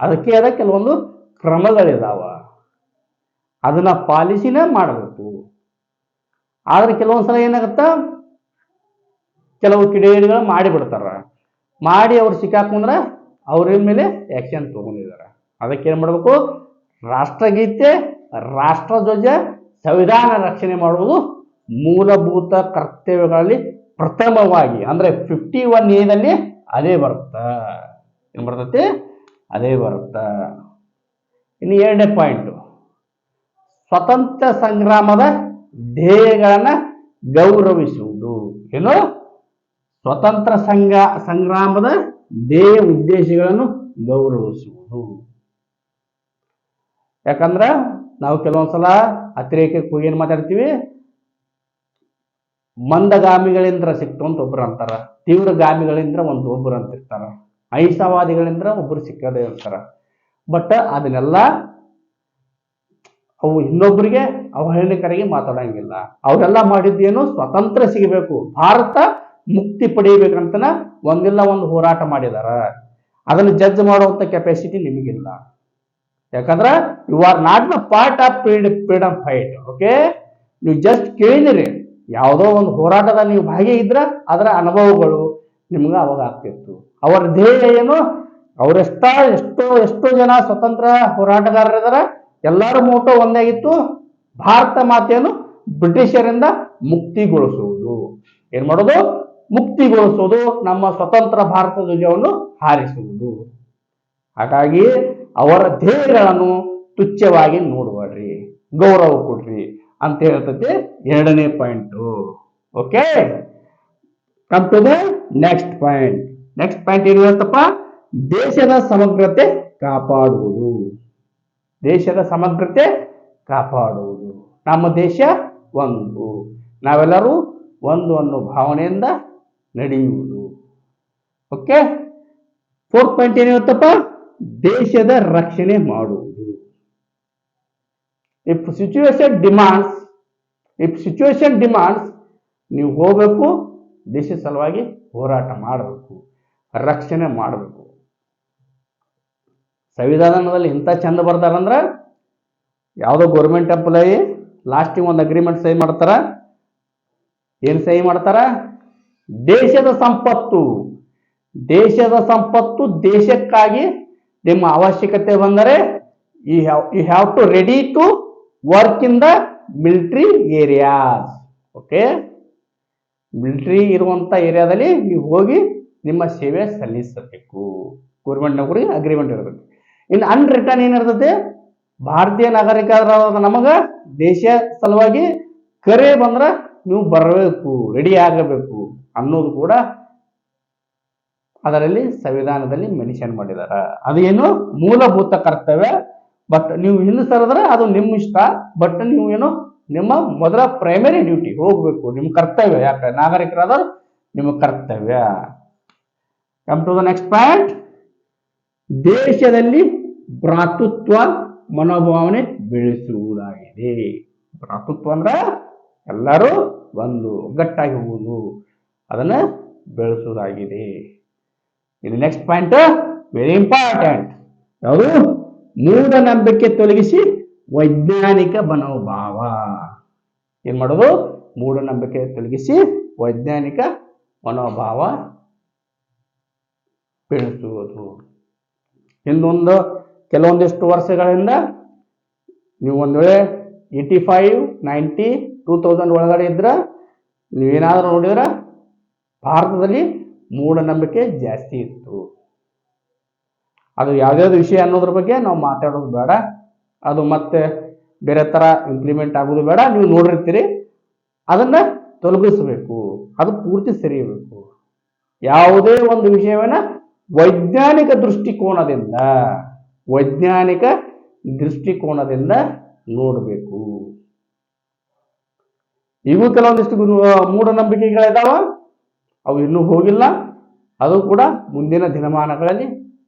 ಅದಕ್ಕೆ ಅದ ಕೆಲವೊಂದು ಕ್ರಮಗಳಿದಾವ. ಅದನ್ನ ಪಾಲಿಸಿನೇ ಮಾಡಬೇಕು. ಆದ್ರೆ ಕೆಲವೊಂದು ಸಲ ಏನಾಗುತ್ತಾ? ಕೆಲವು ಕಿಡಿಗೇಡಿಗಳು ಮಾಡಿಬಿಡ್ತಾರೆ. ಮಾಡಿ ಅವ್ರು ಸಿಕ್ಕಾಕೊಂಡ್ರೆ ಅವ್ರ ಮೇಲೆ ಆ್ಯಕ್ಷನ್ ತೊಗೊಂಡಿದ್ದಾರೆ ಅದಕ್ಕೆ ಏನು ಮಾಡಬೇಕು? ರಾಷ್ಟ್ರಗೀತೆ, ರಾಷ್ಟ್ರಧ್ವಜ, ಸಂವಿಧಾನ ರಕ್ಷಣೆ ಮಾಡುವುದು ಮೂಲಭೂತ ಕರ್ತವ್ಯಗಳಲ್ಲಿ ಪ್ರಥಮವಾಗಿ. ಅಂದ್ರೆ ಫಿಫ್ಟಿ ಒನ್ ಎನಲ್ಲಿ ಅದೇ ಬರುತ್ತಾ. ಏನು ಬರ್ತೈತಿ? ಅದೇ ಬರುತ್ತಾ. ಇನ್ನು ಎರಡನೇ ಪಾಯಿಂಟು ಸ್ವತಂತ್ರ ಸಂಗ್ರಾಮದ ಧ್ಯೇಯಗಳನ್ನು ಗೌರವಿಸುವುದು. ಏನು? ಸ್ವತಂತ್ರ ಸಂಘ ಸಂಗ್ರಾಮದ ಧ್ಯೇಯ ಉದ್ದೇಶಗಳನ್ನು ಗೌರವಿಸುವುದು. ಯಾಕಂದ್ರ ನಾವು ಕೆಲವೊಂದ್ಸಲ ಅತಿರೇಕಕ್ಕೆ ಹೋಗಿ ಏನ್ ಮಾತಾಡ್ತೀವಿ? ಮಂದಗಾಮಿಗಳಿಂದ ಸಿಕ್ತು ಅಂತ ಒಬ್ರು ಅಂತಾರ. ತೀವ್ರಗಾಮಿಗಳಿಂದ ಒಂದು ಒಬ್ರು ಅಂತಿರ್ತಾರ. ಐಸವಾದಿಗಳಿಂದ ಒಬ್ಬರು ಸಿಕ್ಕದೇ ಇರ್ತಾರ. ಬಟ್ ಅದನ್ನೆಲ್ಲ ಅವು ಇನ್ನೊಬ್ಬರಿಗೆ ಅವಹೇಳಿಕರಿಗೆ ಮಾತಾಡಂಗಿಲ್ಲ. ಅವರೆಲ್ಲ ಮಾಡಿದ್ದೇನು ಸ್ವತಂತ್ರ ಸಿಗಬೇಕು. ಭಾರತ ಮುಕ್ತಿ ಪಡೆಯಬೇಕಂತನ ಒಂದಿಲ್ಲ ಒಂದು ಹೋರಾಟ ಮಾಡಿದಾರ. ಅದನ್ನು ಜಡ್ಜ್ ಮಾಡುವಂತ ಕೆಪಾಸಿಟಿ ನಿಮಗಿಲ್ಲ. ಯಾಕಂದ್ರೆ you are not the part of freedom fight okay ನೀವು ಜಸ್ಟ್ ಕೇಳಿದಿರಿ. ಯಾವುದೋ ಒಂದು ಹೋರಾಟದ ನೀವು ಭಾಗಿಯಾಗಿದ್ರ ಅದರ ಅನುಭವಗಳು ನಿಮ್ಗೆ ಅವಾಗ ಆಗ್ತಿತ್ತು. ಅವರ ಧ್ಯೇಯ ಏನು? ಅವರೆಷ್ಟ, ಎಷ್ಟೋ ಎಷ್ಟೋ ಜನ ಸ್ವತಂತ್ರ ಹೋರಾಟಗಾರರಿದಾರ ಎಲ್ಲರೂ ಮೋಟೋ ಒಂದಾಗಿತ್ತು ಭಾರತ ಮಾತೆಯನ್ನು ಬ್ರಿಟಿಷರಿಂದ ಮುಕ್ತಿಗೊಳಿಸುವುದು. ಏನ್ ಮಾಡೋದು? ಮುಕ್ತಿಗೊಳಿಸುವುದು. ನಮ್ಮ ಸ್ವತಂತ್ರ ಭಾರತ ಧ್ವಜವನ್ನು ಹಾರಿಸುವುದು. ಹಾಗಾಗಿ ಅವರ ಧ್ಯೇಯಗಳನ್ನು ತುಚ್ಛವಾಗಿ ನೋಡಬೇಡ್ರಿ ಗೌರವ ಕೊಡ್ರಿ ಅಂತ ಹೇಳ್ತೈತಿ ಎರಡನೇ point. Okay come next point next point ಏನು ದೇಶದ ಸಮಗ್ರತೆ ಕಾಪಾಡುವುದು. ದೇಶದ ಸಮಗ್ರತೆ ಕಾಪಾಡುವುದು. ನಮ್ಮ ದೇಶ ಒಂದು. ನಾವೆಲ್ಲರೂ ಒಂದು ಅನ್ನೋ ಭಾವನೆಯಿಂದ ನಡೆಯುವುದು. ಓಕೆ ಫೋರ್ತ್ ಪಾಯಿಂಟ್ ಏನಿರುತ್ತಪ್ಪ ದೇಶದ ರಕ್ಷಣೆ ಮಾಡುವುದು. If situation demands if situation demands ನೀವು ಹೋಗಬೇಕು ದೇಶ ಸಲುವಾಗಿ ಹೋರಾಟ ಮಾಡಬೇಕು. ರಕ್ಷಣೆ ಮಾಡಬೇಕು. ಸಂವಿಧಾನದಲ್ಲಿ ಇಂಥ ಚಂದ ಬರ್ತಾರಂದ್ರೆ ಯಾವುದೋ ಗೌರ್ಮೆಂಟ್ ಎಂಪ್ಲಾಯಿ ಲಾಸ್ಟಿಗೆ ಒಂದು ಅಗ್ರಿಮೆಂಟ್ ಸಹಿ ಮಾಡ್ತಾರ. ಏನು ಸಹಿ ಮಾಡ್ತಾರ? ದೇಶದ ಸಂಪತ್ತು. ದೇಶದ ಸಂಪತ್ತು ದೇಶಕ್ಕಾಗಿ ನಿಮ್ಮ ಅವಶ್ಯಕತೆ ಬಂದರೆ you have to ready to work in the military areas okay military ಇರುವಂಥ ಏರಿಯಾದಲ್ಲಿ ನೀವು ಹೋಗಿ ನಿಮ್ಮ ಸೇವೆ ಸಲ್ಲಿಸಬೇಕು. ಗೌರ್ಮೆಂಟ್ ನೌಕರಿ ಅಗ್ರಿಮೆಂಟ್ ಇರಬೇಕು. ಇನ್ನು ಅನ್ರಿಟರ್ನ್ ಏನಿರ್ತದೆ ಭಾರತೀಯ ನಾಗರಿಕರಾದ ನಮಗೆ ದೇಶ ಸಲುವಾಗಿ ಕರೆ ಬಂದ್ರ ನೀವು ಬರಬೇಕು ರೆಡಿ ಆಗಬೇಕು ಅನ್ನೋದು ಕೂಡ ಅದರಲ್ಲಿ ಸಂವಿಧಾನದಲ್ಲಿ ಮೆನ್ಷನ್ ಮಾಡಿದಾರ. ಅದೇನು ಮೂಲಭೂತ ಕರ್ತವ್ಯ. ಬಟ್ ನೀವು ಹಿಂದೆ ಸರಿದ್ರೆ ಅದು ನಿಮ್ಮ ಇಷ್ಟ. ಬಟ್ ನೀವು ಏನು? ನಿಮ್ಮ ಮೊದಲ ಪ್ರೈಮರಿ ಡ್ಯೂಟಿ ಹೋಗ್ಬೇಕು. ನಿಮ್ಮ ಕರ್ತವ್ಯ ಯಾಕೆ ನಾಗರಿಕರಾದ ನಿಮ್ಮ ಕರ್ತವ್ಯ. Come to the next point ದೇಶದಲ್ಲಿ ಭ್ರಾತೃತ್ವ ಮನೋಭಾವನೆ ಬೆಳೆಸುವುದಾಗಿದೆ. ಭ್ರಾತೃತ್ವ ಅಂದ್ರೆ ಎಲ್ಲರೂ ಒಂದು ಒಗ್ಗಟ್ಟಾಗಿ ಹೋಗುವುದು. ಅದನ್ನ ಬೆಳೆಸುವುದಾಗಿದೆ. ಇದು ನೆಕ್ಸ್ಟ್ ಪಾಯಿಂಟ್ ವೆರಿ ಇಂಪಾರ್ಟೆಂಟ್ ಯಾವುದು? ಮೂಢನಂಬಿಕೆ ತೊಲಗಿಸಿ ವೈಜ್ಞಾನಿಕ ಮನೋಭಾವ. ಏನು ಮಾಡೋದು ಮೂಢನಂಬಿಕೆ ತೊಲಗಿಸಿ ವೈಜ್ಞಾನಿಕ ಮನೋಭಾವ ಬೆಳೆಸುವುದು ಇನ್ನೊಂದು ಕೆಲವೊಂದಿಷ್ಟು ವರ್ಷಗಳಿಂದ ನೀವು ಒಂದು ವೇಳೆ eighty five, ninety, two thousand ಒಳಗಡೆ ಇದ್ರ, ನೀವೇನಾದರೂ ನೋಡಿದ್ರೆ ಭಾರತದಲ್ಲಿ ಮೂಢನಂಬಿಕೆ ಜಾಸ್ತಿ ಇತ್ತು. ಅದು ಯಾವ್ದಾವ್ದು ವಿಷಯ ಅನ್ನೋದ್ರ ಬಗ್ಗೆ ನಾವು ಮಾತಾಡೋದು ಬೇಡ. ಅದು ಮತ್ತೆ ಬೇರೆ ಥರ ಇಂಪ್ಲಿಮೆಂಟ್ ಆಗೋದು ಬೇಡ. ನೀವು ನೋಡಿರ್ತೀರಿ. ಅದನ್ನ ತೊಲಗಿಸಬೇಕು. ಅದು ಪೂರ್ತಿ ಸರಿಯಬೇಕು. ಯಾವುದೇ ಒಂದು ವಿಷಯವನ್ನ ವೈಜ್ಞಾನಿಕ ದೃಷ್ಟಿಕೋನದಿಂದ ವೈಜ್ಞಾನಿಕ ದೃಷ್ಟಿಕೋನದಿಂದ ನೋಡಬೇಕು. ಇವು ಕೆಲವೊಂದಿಷ್ಟು ಮೂಢನಂಬಿಕೆಗಳಿದಾವ. ಅವು ಇನ್ನೂ ಹೋಗಿಲ್ಲ. ಅದು ಕೂಡ ಮುಂದಿನ ದಿನಮಾನಗಳಲ್ಲಿ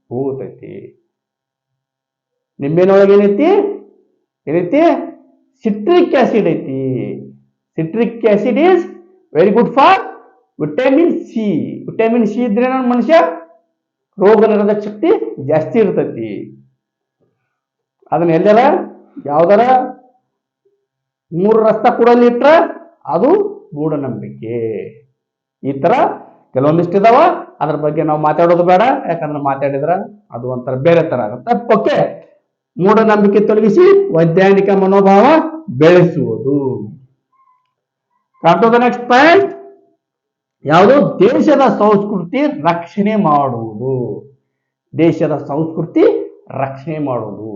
ಹೋಗುತ್ತೈತಿ. ನಿಂಬೆನೊಳಗೆ ಏನೈತಿ? ಏನೈತಿ? ಸಿಟ್ರಿಕ್ ಆಸಿಡ್ ಐತಿ. Citric acid is very good for vitamin C. Vitamin C ಇದ್ರೆ ನನ್ನ ಮನುಷ್ಯ? ರೋಗ ನಿರೋಧಕ ಶಕ್ತಿ ಜಾಸ್ತಿ ಇರ್ತೈತಿ. ಅದನ್ನ ಎಲ್ಲೆಲ್ಲ ಯಾವ್ದಾರ? ಮೂರು ರಸ್ತ ಕೂಡಲ್ಲಿ ಇಟ್ರ ಅದು ಮೂಢನಂಬಿಕೆ. ಈ ತರ ಕೆಲವೊಂದಿಷ್ಟು ಇದಾವ. ಅದ್ರ ಬಗ್ಗೆ ನಾವು ಮಾತಾಡೋದು ಬೇಡ. ಯಾಕಂದ್ರೆ ಮಾತಾಡಿದ್ರ ಅದು ಒಂಥರ ಬೇರೆ ತರ ಆಗುತ್ತೆ. ಓಕೆ. ಮೂಢನಂಬಿಕೆ ತೊಲಗಿಸಿ ವೈಜ್ಞಾನಿಕ ಮನೋಭಾವ ಬೆಳೆಸುವುದು. ದ ನೆಕ್ಸ್ಟ್ ಪಾಯಿಂಟ್ ಯಾವುದು ದೇಶದ ಸಂಸ್ಕೃತಿ ರಕ್ಷಣೆ ಮಾಡುವುದು. ದೇಶದ ಸಂಸ್ಕೃತಿ ರಕ್ಷಣೆ ಮಾಡುವುದು.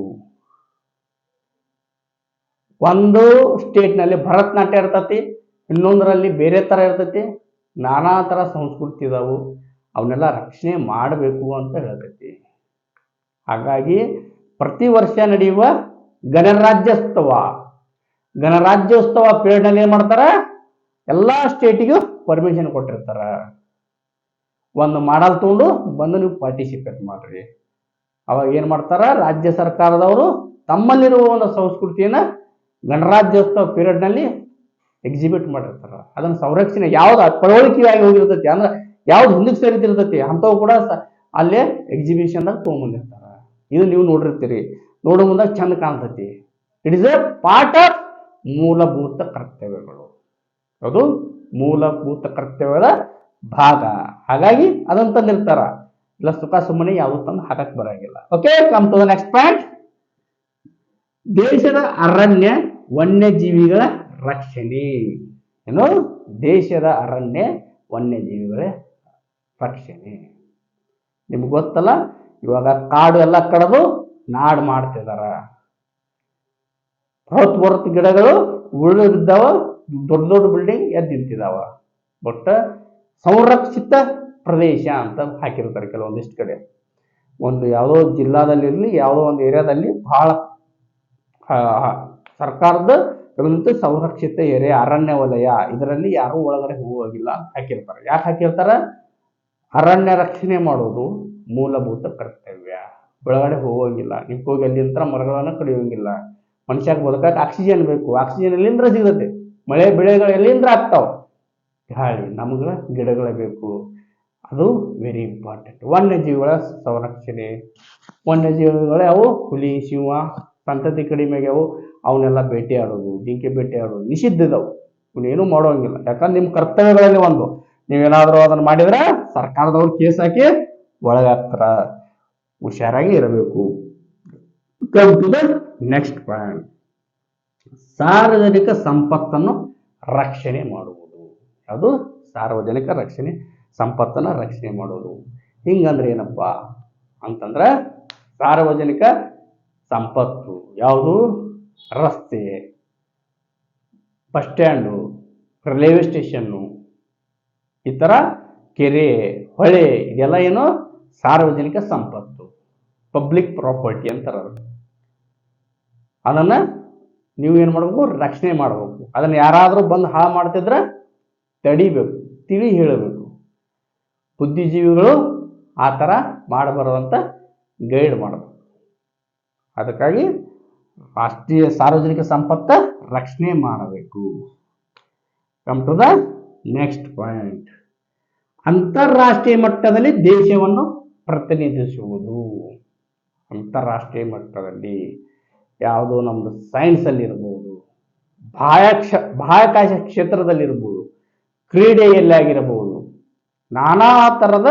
ಒಂದು ಸ್ಟೇಟ್ನಲ್ಲಿ ಭರತನಾಟ್ಯ ಇರ್ತತಿ, ಇನ್ನೊಂದರಲ್ಲಿ ಬೇರೆ ಥರ ಇರ್ತೈತಿ, ನಾನಾ ಥರ ಸಂಸ್ಕೃತಿ ಇದಾವು, ಅವನ್ನೆಲ್ಲ ರಕ್ಷಣೆ ಮಾಡಬೇಕು ಅಂತ ಹೇಳ್ತೈತಿ. ಹಾಗಾಗಿ ಪ್ರತಿ ವರ್ಷ ನಡೆಯುವ ಗಣರಾಜ್ಯೋತ್ಸವ. ಗಣರಾಜ್ಯೋತ್ಸವ ಪೀರಿಯಡ್ನಲ್ಲಿ ಏನು ಮಾಡ್ತಾರೆ? ಎಲ್ಲ ಸ್ಟೇಟಿಗೂ ಪರ್ಮಿಷನ್ ಕೊಟ್ಟಿರ್ತಾರ. ಒಂದು ಮಾಡಲ್ ತಗೊಂಡು ಬಂದು ನೀವು ಪಾರ್ಟಿಸಿಪೇಟ್ ಮಾಡ್ರಿ. ಅವಾಗ ಏನು ಮಾಡ್ತಾರ? ರಾಜ್ಯ ಸರ್ಕಾರದವರು ತಮ್ಮಲ್ಲಿರುವ ಒಂದು ಸಂಸ್ಕೃತಿಯನ್ನ ಗಣರಾಜ್ಯೋತ್ಸವ ಪೀರಿಯಡ್ನಲ್ಲಿ ಎಕ್ಸಿಬಿಟ್ ಮಾಡಿರ್ತಾರ. ಅದನ್ನ ಸಂರಕ್ಷಣೆ ಯಾವ್ದು ಪಳವಳಿಕೆಯಾಗಿ ಹೋಗಿರ್ತೈತಿ? ಅಂದ್ರೆ ಯಾವ್ದು ಹಿಂದಕ್ಕೆ ಸೇರಿತಿರ್ತೈತಿ? ಅಂಥವು ಕೂಡ ಅಲ್ಲೇ ಎಕ್ಸಿಬಿಷನ್ದಾಗ ತೊಗೊಂಬಂದಿರ್ತಾರ ಇದು ನೀವು ನೋಡಿರ್ತೀರಿ. ನೋಡೋ ಮುಂದಾಗ ಚಂದ ಕಾಣ್ತೈತಿ. It is a part of ಮೂಲಭೂತ ಕರ್ತವ್ಯಗಳು. ಅದು ಮೂಲಭೂತ ಕರ್ತವ್ಯದ ಭಾಗ. ಹಾಗಾಗಿ ಅದನ್ನ ತಂದಿರ್ತಾರ. ಇಲ್ಲ, ಸುಖ ಸುಮ್ಮನೆ ಯಾವುದು ತಂದು ಹಾಕಕ್ ಬರಂಗಿಲ್ಲ. Okay come to the next point ದೇಶದ ಅರಣ್ಯ, ವನ್ಯಜೀವಿಗಳ ರಕ್ಷಣೆ. ಏನು? ದೇಶದ ಅರಣ್ಯ, ವನ್ಯಜೀವಿಗಳ ರಕ್ಷಣೆ. ನಿಮ್ಗೆ ಗೊತ್ತಲ್ಲ? ಇವಾಗ ಕಾಡು ಎಲ್ಲ ಕಡದು ನಾಡು ಮಾಡ್ತಿದಾರ. ಹೊತ್ತು ಹೊರತು ಗಿಡಗಳು ಉಳಿದು ಬಿದ್ದಾವ. ದೊಡ್ಡ ದೊಡ್ಡ ಬಿಲ್ಡಿಂಗ್ ಎದ್ದು ಬಟ್ ಸಂರಕ್ಷಿತ ಪ್ರದೇಶ ಅಂತ ಹಾಕಿರ್ತಾರೆ ಕೆಲವೊಂದಿಷ್ಟು ಕಡೆ. ಒಂದು ಯಾವುದೋ ಜಿಲ್ಲಾದಲ್ಲಿರಲಿ ಯಾವುದೋ ಒಂದು ಏರಿಯಾದಲ್ಲಿ ಬಹಳ ಆ, ಸರ್ಕಾರದ ಕೆಲವೊಂದು ಸಂರಕ್ಷಿತ ಏರಿಯಾ ಅರಣ್ಯ ವಲಯ ಇದರಲ್ಲಿ ಯಾರೂ ಒಳಗಡೆ ಹೋಗೋಗಿಲ್ಲ ಹಾಕಿರ್ತಾರೆ. ಯಾಕೆ ಹಾಕಿರ್ತಾರೆ? ಅರಣ್ಯ ರಕ್ಷಣೆ ಮಾಡೋದು ಮೂಲಭೂತ ಕರ್ತವ್ಯ. ಒಳಗಡೆ ಹೋಗೋಂಗಿಲ್ಲ ನೀವು ಹೋಗಿ ಅಲ್ಲಿಂದ ಮರಗಳನ್ನು ಕಡಿಯೋಂಗಿಲ್ಲ. ಮನುಷ್ಯಕ್ಕೆ ಬದುಕಕ್ಕೆ ಆಕ್ಸಿಜನ್ ಬೇಕು. ಆಕ್ಸಿಜನ್ ಎಲ್ಲಿಂದ್ರ ಸಿಗುತ್ತೆ? ಮಳೆ ಬೆಳೆಗಳು ಎಲ್ಲಿಂದ ಆಗ್ತಾವ? ಗಾಳಿ. ನಮ್ಗೆ ಗಿಡಗಳ ಬೇಕು. ಅದು ವೆರಿ ಇಂಪಾರ್ಟೆಂಟ್ ವನ್ಯಜೀವಿಗಳ ಸಂರಕ್ಷಣೆ. ವನ್ಯಜೀವಿಗಳು ಅವು ಹುಲಿ, ಸಿಂಹ, ಸಂತತಿ ಕಡಿಮೆ ಅವು, ಅವನ್ನೆಲ್ಲ ಭೇಟಿ ಆಡೋದು, ಜಿಂಕೆ ಭೇಟಿ ಆಡೋದು. ನಿಷಿದ್ಧದವು ಇವನೇನು ಮಾಡೋಂಗಿಲ್ಲ. ಯಾಕಂದ್ರೆ ನಿಮ್ಮ ಕರ್ತವ್ಯಗಳಲ್ಲಿ ಒಂದು. ನೀವೇನಾದರೂ ಅದನ್ನ ಮಾಡಿದ್ರೆ ಸರ್ಕಾರದವ್ರು ಕೇಸ್ ಹಾಕಿ ಒಳಗಾಗ್ತಾರ ಹುಷಾರಾಗಿ ಇರಬೇಕು. Come to the next point ಸಾರ್ವಜನಿಕ ಸಂಪತ್ತನ್ನು ರಕ್ಷಣೆ ಮಾಡುವುದು. ಯಾವುದು? ಸಾರ್ವಜನಿಕ ರಕ್ಷಣೆ, ಸಂಪತ್ತನ್ನು ರಕ್ಷಣೆ ಮಾಡೋದು ಹಿಂಗಂದ್ರೆ ಏನಪ್ಪ? ಅಂತಂದ್ರೆ ಸಾರ್ವಜನಿಕ ಸಂಪತ್ತು. ಯಾವುದು? ರಸ್ತೆ, ಬಸ್ ಸ್ಟ್ಯಾಂಡು, ರೈಲ್ವೆ ಸ್ಟೇಷನ್ನು, ಈ ಥರ ಕೆರೆ, ಹೊಳೆ, ಇದೆಲ್ಲ ಏನು? ಸಾರ್ವಜನಿಕ ಸಂಪತ್ತು. ಪಬ್ಲಿಕ್ ಪ್ರಾಪರ್ಟಿ ಅಂತಾರೆ ಅದನ್ನ ನೀವು ಏನು ಮಾಡಬೇಕು? ರಕ್ಷಣೆ ಮಾಡಬೇಕು. ಅದನ್ನು ಯಾರಾದರೂ ಬಂದು ಹಾಳು ಮಾಡ್ತಿದ್ರೆ ತಡಿಬೇಕು, ತಿಳಿ ಹೇಳಬೇಕು. ಬುದ್ಧಿಜೀವಿಗಳು ಆ ಥರ ಮಾಡಬಾರದಂತ ಗೈಡ್ ಮಾಡಬೇಕು. ಅದಕ್ಕಾಗಿ ರಾಷ್ಟ್ರೀಯ ಸಾರ್ವಜನಿಕ ಸಂಪತ್ತ ರಕ್ಷಣೆ ಮಾಡಬೇಕು. Come to the next point ಅಂತಾರಾಷ್ಟ್ರೀಯ ಮಟ್ಟದಲ್ಲಿ ದೇಶವನ್ನು ಪ್ರತಿನಿಧಿಸುವುದು. ಅಂತಾರಾಷ್ಟ್ರೀಯ ಮಟ್ಟದಲ್ಲಿ. ಯಾವುದೋ ನಮ್ಮದು ಸೈನ್ಸಲ್ಲಿ ಇರ್ಬೋದು ಬಾಹ್ಯಾಕ್ಷ, ಬಾಹ್ಯಾಕಾಶ ಕ್ಷೇತ್ರದಲ್ಲಿರ್ಬೋದು ಕ್ರೀಡೆಯಲ್ಲಿ ಆಗಿರಬಹುದು ನಾನಾ ಥರದ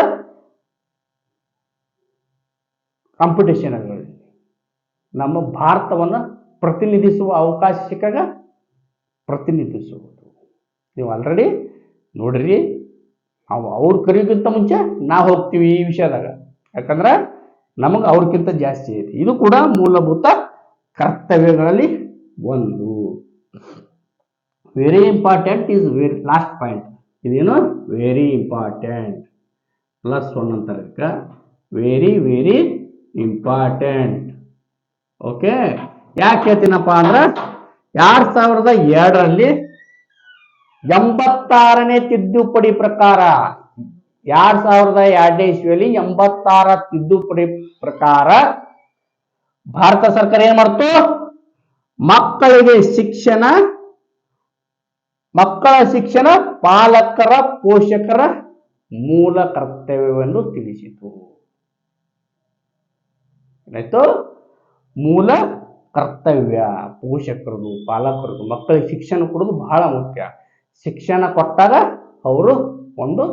ಕಾಂಪಿಟೇಷನ್ಗಳಲ್ಲಿ ನಮ್ಮ ಭಾರತವನ್ನು ಪ್ರತಿನಿಧಿಸುವ ಅವಕಾಶ ಸಿಕ್ಕಾಗ ಪ್ರತಿನಿಧಿಸುವುದು. ನೀವು ಆಲ್ರೆಡಿ ನೋಡ್ರಿ ನಾವು ಅವ್ರು ಕರೆಯೋಕ್ಕಿಂತ ಮುಂಚೆ ನಾವು ಹೋಗ್ತೀವಿ ಈ ವಿಷಯದಾಗ. ಯಾಕಂದ್ರೆ ನಮಗೆ ಅವ್ರಿಗಿಂತ ಜಾಸ್ತಿ ಐತಿ. ಇದು ಕೂಡ ಮೂಲಭೂತ ಕರ್ತವ್ಯಗಳಲ್ಲಿ ಒಂದು. Very important is very last point ಇದೇನು? ವೆರಿ ಇಂಪಾರ್ಟೆಂಟ್ ಪ್ಲಸ್ ಒನ್ ಅಂತಾರೆ ವೆರಿ ವೆರಿ ಇಂಪಾರ್ಟೆಂಟ್ ಓಕೆ ಯಾಕೆ ಹೇಳ್ತೀನಪ್ಪ ಅಂದ್ರೆ, ಎರಡ್ ಸಾವಿರದ ಎರಡರಲ್ಲಿ ಎಂಬತ್ತಾರನೇ ತಿದ್ದುಪಡಿ ಪ್ರಕಾರ, ಎರಡ್ ಸಾವಿರದ ಎರಡನೇ ಇಸ್ವಿಯಲ್ಲಿ ಎಂಬತ್ತಾರ ತಿದ್ದುಪಡಿ ಪ್ರಕಾರ ಭಾರತ ಸರ್ಕಾರ ಏನ್ ಮಾಡ್ತು? ಮಕ್ಕಳಿಗೆ ಶಿಕ್ಷಣ, ಮಕ್ಕಳ ಶಿಕ್ಷಣ ಪಾಲಕರ, ಪೋಷಕರ ಮೂಲ ಕರ್ತವ್ಯವನ್ನು ತಿಳಿಸಿತು. ಏನಾಯ್ತು? ಮೂಲ ಕರ್ತವ್ಯ. ಪೋಷಕರದು, ಪಾಲಕರದು, ಮಕ್ಕಳಿಗೆ ಶಿಕ್ಷಣ ಕೊಡೋದು ಬಹಳ ಮುಖ್ಯ. ಶಿಕ್ಷಣ ಕೊಟ್ಟಾಗ ಅವರು ಒಂದು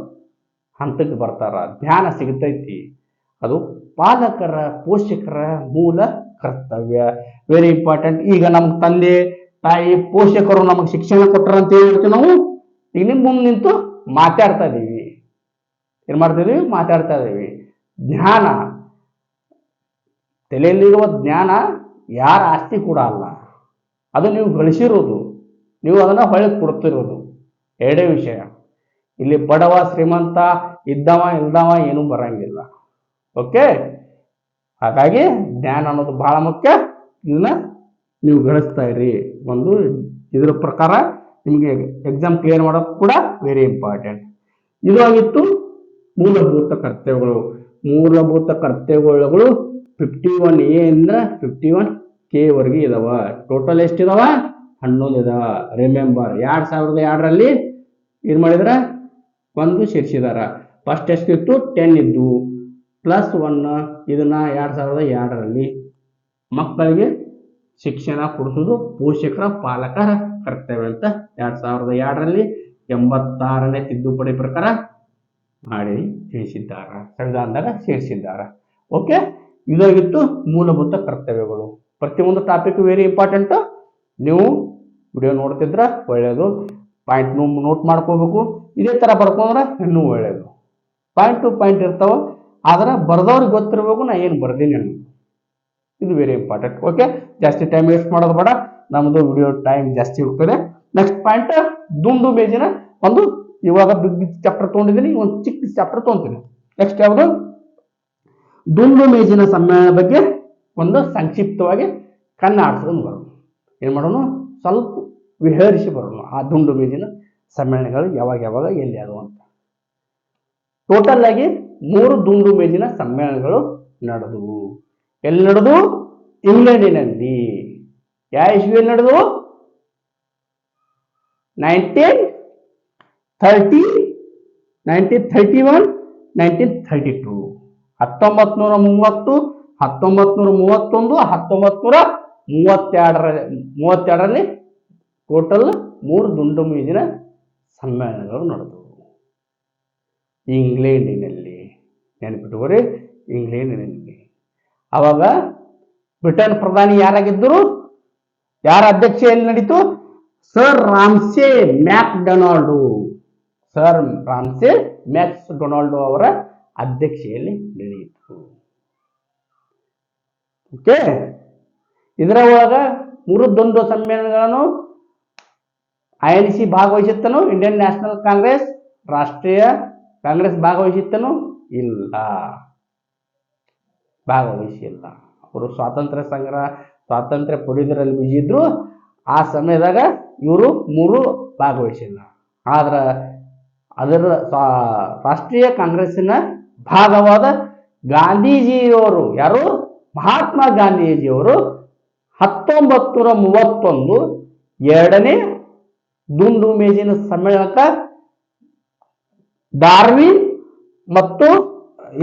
ಹಂತಕ್ಕೆ ಬರ್ತಾರ. ಧ್ಯಾನ ಸಿಗ್ತೈತಿ. ಅದು ಪಾಲಕರ, ಪೋಷಕರ ಮೂಲ ಕರ್ತವ್ಯ. ವೆರಿ ಇಂಪಾರ್ಟೆಂಟ್ ಈಗ ನಮ್ಮ ತಂದೆ, ತಾಯಿ, ಪೋಷಕರು ನಮಗೆ ಶಿಕ್ಷಣ ಅಂತ ಹೇಳಿರ್ತೀವಿ ನಾವು ನಿಮ್ಮ ಮುಂದೆ ನಿಂತು ಮಾತಾಡ್ತಾ ಇದ್ದೀವಿ ಏನ್ ಮಾಡ್ತೀವಿ ಮಾತಾಡ್ತಾ ಇದ್ದೀವಿ ಜ್ಞಾನ. ತಲೆಯಲ್ಲಿರುವ ಜ್ಞಾನ ಯಾರ ಆಸ್ತಿ ಕೂಡ ಅಲ್ಲ. ಅದು ನೀವು ಗಳಿಸಿರೋದು. ನೀವು ಅದನ್ನ ಹೊಳೆ ಕೊಡ್ತಿರೋದು. ಎರಡೇ ವಿಷಯ. ಇಲ್ಲಿ ಬಡವ, ಶ್ರೀಮಂತ, ಇದ್ದವ, ಇಲ್ದವ ಏನೂ ಬರಂಗಿಲ್ಲ. ಓಕೆ ಹಾಗಾಗಿ ಜ್ಞಾನ ಅನ್ನೋದು ಬಹಳ ಮುಖ್ಯ. ಇದನ್ನ ನೀವು ಗಳಿಸ್ತಾ ಇರಿ. ಒಂದು ಇದರ ಪ್ರಕಾರ ನಿಮಗೆ ಎಕ್ಸಾಮ್ ಕ್ಲಿಯರ್ ಮಾಡೋದು ಕೂಡ ವೆರಿ ಇಂಪಾರ್ಟೆಂಟ್ ಇದು ಆಗಿತ್ತು ಮೂಲಭೂತ ಕರ್ತವ್ಯಗಳು. ಮೂಲಭೂತ ಕರ್ತವ್ಯಗಳು ಫಿಫ್ಟಿ ಒನ್ ಎ ಇಂದ ಫಿಫ್ಟಿ ಒನ್ ಕೆ ವರೆಗೆ ಇದಾವ. ಟೋಟಲ್ ಎಷ್ಟಿದಾವ? ಹನ್ನೊಂದು ಇದಾವ. ರಿಮೆಂಬರ್ ಎರಡು ಸಾವಿರದ ಎರಡರಲ್ಲಿ ಏನು ಮಾಡಿದ್ರ? ಒಂದು ಸೇರಿಸಿದಾರ. ಫಸ್ಟ್ ಎಷ್ಟಿತ್ತು? ಟೆನ್ ಇದ್ದು. ಪ್ಲಸ್ ಒನ್ ಇದನ್ನ ಎರಡು ಸಾವಿರದ ಎರಡರಲ್ಲಿ ಮಕ್ಕಳಿಗೆ ಶಿಕ್ಷಣ ಕೊಡಿಸೋದು ಪೋಷಕರ ಪಾಲಕರ ಕರ್ತವ್ಯ ಅಂತ ಎರಡು ಸಾವಿರದ ಎರಡರಲ್ಲಿ ಎಂಬತ್ತಾರನೇ ತಿದ್ದುಪಡಿ ಪ್ರಕಾರ ಮಾಡಿ ತಿಳಿಸಿದ್ದಾರೆ, ಸಂವಿಧಾನದಾಗ ಸೇರಿಸಿದ್ದಾರೆ. ಓಕೆ ಇದಾಗಿತ್ತು ಮೂಲಭೂತ ಕರ್ತವ್ಯಗಳು. ಪ್ರತಿಯೊಂದು ಟಾಪಿಕ್ ವೆರಿ ಇಂಪಾರ್ಟೆಂಟ್ ನೀವು ವಿಡಿಯೋ ನೋಡ್ತಿದ್ರೆ ಒಳ್ಳೆಯದು ಪಾಯಿಂಟ್ ನೋಟ್ ಮಾಡ್ಕೋಬೇಕು. ಇದೇ ಥರ ಬರ್ಕೊಂಡ್ರೆ ಇನ್ನೂ ಒಳ್ಳೆಯದು ಪಾಯಿಂಟ್ ಟು ಪಾಯಿಂಟ್ ಇರ್ತಾವ. ಆದ್ರೆ ಬರ್ದವ್ರಿಗೆ ಗೊತ್ತಿರಬೇಕು ನಾ ಏನು ಬರ್ದೀನಿ ಅನ್ನೋದು. ಇದು ವೆರಿ ಇಂಪಾರ್ಟೆಂಟ್ ಓಕೆ ಜಾಸ್ತಿ ಟೈಮ್ ವೇಸ್ಟ್ ಮಾಡೋದು ಬೇಡ. ನಮ್ಮದು ವಿಡಿಯೋ ಟೈಮ್ ಜಾಸ್ತಿ ಹೋಗ್ತದೆ. ನೆಕ್ಸ್ಟ್ ಪಾಯಿಂಟ್ ದುಂಡು ಮೇಜಿನ ಒಂದು ಇವಾಗ ಬಿಗ್ ಚಾಪ್ಟರ್ ತೊಗೊಂಡಿದ್ದೀನಿ ಒಂದು ಚಿಕ್ಕ ಚಾಪ್ಟರ್ ತೊಗೊಂತೀನಿ. ನೆಕ್ಸ್ಟ್ ಯಾವುದು? ದುಂಡು ಮೇಜಿನ ಸಮ್ಮೇಳನ ಬಗ್ಗೆ ಒಂದು ಸಂಕ್ಷಿಪ್ತವಾಗಿ ಕಣ್ಣಾಡಿಸ್ಕೊಂಡು ಬರೋಣ. ಏನು ಮಾಡೋಣ? ಸ್ವಲ್ಪ ವಿಹರಿಸಿ ಬರೋಣ ಆ ದುಂಡು ಮೇಜಿನ ಸಮ್ಮೇಳನಗಳು ಯಾವಾಗ ಯಾವಾಗ, ಎಲ್ಲಿ ಅದು ಅಂತ. ಟೋಟಲ್ ಆಗಿ ಮೂರು ದುಂಡು ಮೇಜಿನ ಸಮ್ಮೇಳನಗಳು ನಡೆದವು. ಎಲ್ಲಿ ನಡೆದು ಇಂಗ್ಲೆಂಡಿನಲ್ಲಿ. ಯಾವ ಇಸ್ವಿಯಲ್ಲಿ ನಡೆದು nineteen thirty nineteen thirty one nineteen thirty two ಹತ್ತೊಂಬತ್ತು ನೂರ ಮೂವತ್ತು ಹತ್ತೊಂಬತ್ತು ನೂರ ಮೂವತ್ತೊಂದು ಹತ್ತೊಂಬತ್ತು ನೂರ ಮೂವತ್ತೆರಡರ, ಮೂವತ್ತೆರಡರಲ್ಲಿ ಟೋಟಲ್ ಮೂರು ದುಂಡು ಮೇಜಿನ ಸಮ್ಮೇಳನಗಳು ನಡೆದವು. ಇಂಗ್ಲೆಂಡಿನಲ್ಲಿ ನೆನಪಿಟ್ಟುಕೊರಿ ಇಂಗ್ಲೆಂಡಿನಲ್ಲಿ. ಅವಾಗ ಬ್ರಿಟನ್ ಪ್ರಧಾನಿ ಯಾರಾಗಿದ್ದರು? ಯಾರ ಅಧ್ಯಕ್ಷೆಯಲ್ಲಿ ನಡೀತು? Sir Ramsay MacDonald sir Ramsay MacDonald ಅವರ ಅಧ್ಯಕ್ಷೆಯಲ್ಲಿ ನಡೆಯಿತು. ಓಕೆ? ಇದರ ಒಳಗ ದೊಡ್ಡ ಸಮ್ಮೇಳನಗಳನ್ನು ಐ ಎನ್ ಸಿ ಭಾಗವಹಿಸುತ್ತನು, ಇಂಡಿಯನ್ ನ್ಯಾಷನಲ್ ಕಾಂಗ್ರೆಸ್, ರಾಷ್ಟ್ರೀಯ ಕಾಂಗ್ರೆಸ್ ಭಾಗವಹಿಸಿತ್ತೇನು ಇಲ್ಲ. ಭಾಗವಹಿಸಿಲ್ಲ. ಅವರು ಸ್ವಾತಂತ್ರ್ಯ ಸಂಗ್ರಹ ಸ್ವಾತಂತ್ರ್ಯ ಪಡೆಯೋದ್ರಲ್ಲಿ ಬೀಜಿದ್ರು ಆ ಸಮಯದಾಗ ಇವರು ಮೂರು ಭಾಗವಹಿಸಿಲ್ಲ. ಆದ್ರೆ ಅದರ ರಾಷ್ಟ್ರೀಯ ಕಾಂಗ್ರೆಸ್ಸಿನ ಭಾಗವಾದ ಗಾಂಧೀಜಿಯವರು ಯಾರು? ಮಹಾತ್ಮ ಗಾಂಧೀಜಿಯವರು ಹತ್ತೊಂಬತ್ತು ನೂರ ಮೂವತ್ತೊಂದು ಎರಡನೇ ದುಂಡು ಮೇಜಿನ ಸಮ್ಮೇಳನಕ್ಕೆ ಡಾರ್ವಿನ್ ಮತ್ತು